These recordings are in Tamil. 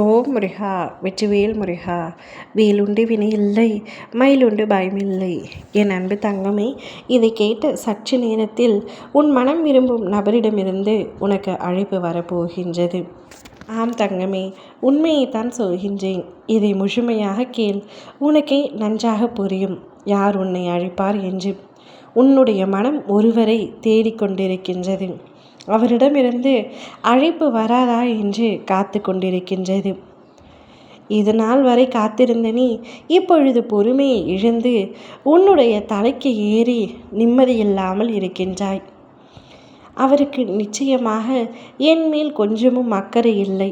ஓம் முருகா வெற்றிவேல் முருகா வேலுண்டு வினை இல்லை மயிலுண்டு பயமில்லை. என் அன்பு தங்கமே இதை கேட்ட சற்று நேரத்தில் உன் மனம் விரும்பும் நபரிடமிருந்து உனக்கு அழைப்பு வரப்போகின்றது. ஆம் தங்கமே உண்மையை தான் சொல்கின்றேன். இதை முழுமையாக கேள். உனக்கே நன்றாக புரியும். யார் உன்னை அழைப்பார் என்று? உன்னுடைய மனம் ஒருவரை தேடிக்கொண்டிருக்கின்றது. அவரிடமிருந்து அழைப்பு வராதா என்று காத்து கொண்டிருக்கின்றது இது நாள் வரை காத்திருந்த நீ இப்பொழுது பொறுமையை இழந்து உன்னுடைய தலைக்கு ஏறி நிம்மதியில்லாமல் இருக்கின்றாய். அவருக்கு நிச்சயமாக என் மேல் கொஞ்சமும் அக்கறை இல்லை.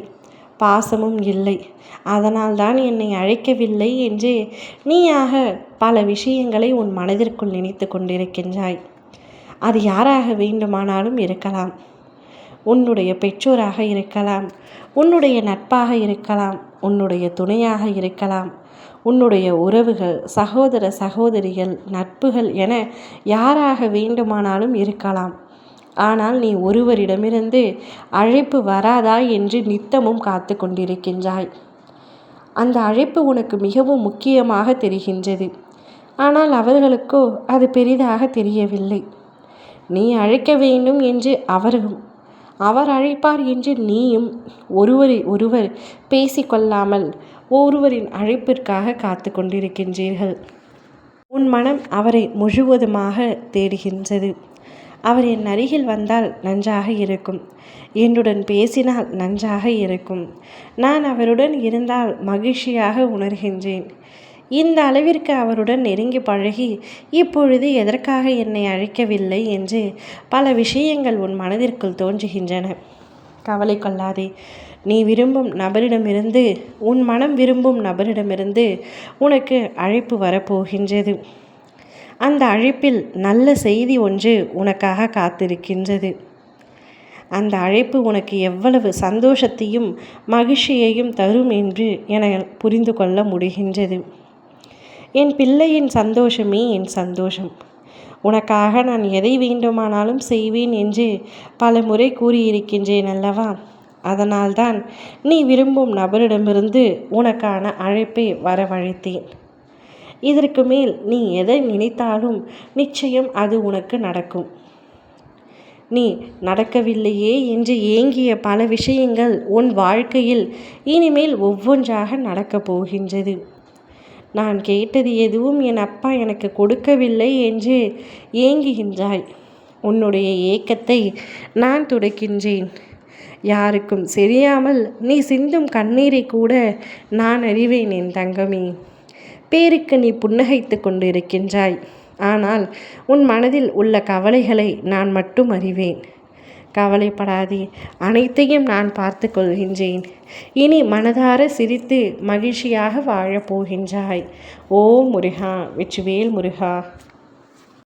பாசமும் இல்லை. அதனால்தான் என்னை அழைக்கவில்லை என்று நீயாக பல விஷயங்களை உன் மனதிற்குள் நினைத்து கொண்டிருக்கின்றாய். அது யாராக வேண்டுமானாலும் இருக்கலாம். உன்னுடைய பெற்றோராக இருக்கலாம். உன்னுடைய நட்பாக இருக்கலாம். உன்னுடைய துணையாக இருக்கலாம். உன்னுடைய உறவுகள் சகோதர சகோதரிகள் நட்புகள் என யாராக வேண்டுமானாலும் இருக்கலாம். ஆனால் நீ ஒருவரிடமிருந்து அழைப்பு வராதா என்று நித்தமும் காத்து கொண்டிருக்கின்றாய். அந்த அழைப்பு உனக்கு மிகவும் முக்கியமாக தெரிகின்றது. ஆனால் அவர்களுக்கோ அது பெரிதாக தெரியவில்லை. நீ அழைக்க வேண்டும் என்று அவரும் அவர் அழைப்பார் என்று நீயும் ஒருவரை ஒருவர் பேசிக்கொள்ளாமல் ஒருவரின் அழைப்பிற்காக காத்து கொண்டிருக்கின்றீர்கள். உன் மனம் அவரை முழுவதுமாக தேடுகின்றது. அவர் என் அருகில் வந்தால் நன்றாக இருக்கும். என்னுடன் பேசினால் நன்றாக இருக்கும். நான் அவருடன் இருந்தால் மகிழ்ச்சியாக உணர்கின்றேன். இந்த அளவிற்கு அவருடன் நெருங்கி பழகி இப்பொழுது எதற்காக என்னை அழைக்கவில்லை என்று பல விஷயங்கள் உன் மனதிற்குள் தோன்றுகின்றன. கவலை கொள்ளாதே. நீ விரும்பும் நபரிடமிருந்து உன் மனம் விரும்பும் நபரிடமிருந்து உனக்கு அழைப்பு வரப்போகின்றது. அந்த அழைப்பில் நல்ல செய்தி ஒன்று உனக்காக காத்திருக்கின்றது. அந்த அழைப்பு உனக்கு எவ்வளவு சந்தோஷத்தையும் மகிழ்ச்சியையும் தரும் என்று என புரிந்து கொள்ள முடிகின்றது. என் பிள்ளையின் சந்தோஷமே என் சந்தோஷம். உனக்காக நான் எதை வேண்டுமானாலும் செய்வேன் என்று பல முறை கூறியிருக்கின்றேன் அல்லவா? அதனால்தான் நீ விரும்பும் நபரிடமிருந்து உனக்கான அழைப்பை வரவழைத்தேன். இதற்கு மேல் நீ எதை நினைத்தாலும் நிச்சயம் அது உனக்கு நடக்கும். நீ நடக்கவில்லையே என்று ஏங்கிய பல விஷயங்கள் உன் வாழ்க்கையில் இனிமேல் ஒவ்வொன்றாக நடக்கப் போகின்றது. நான் கேட்டது எதுவும் என் அப்பா எனக்கு கொடுக்கவில்லை என்று ஏங்குகின்றாய். உன்னுடைய ஏக்கத்தை நான் துடைக்கின்றேன். யாருக்கும் தெரியாமல் நீ சிந்தும் கண்ணீரை கூட நான் அறிவேன் என் தங்கமே. பேருக்கு நீ புன்னகைத்து கொண்டிருக்கின்றாய். ஆனால் உன் மனதில் உள்ள கவலைகளை நான் மட்டும் அறிவேன். கவலைப்படாதே அனைத்தையும் நான் பார்த்து கொள்கின்றேன். இனி மனதார சிரித்து மகிழ்ச்சியாக வாழப் போகின்றாய். ஓ முருகா வெற்றிவேல் முருகா.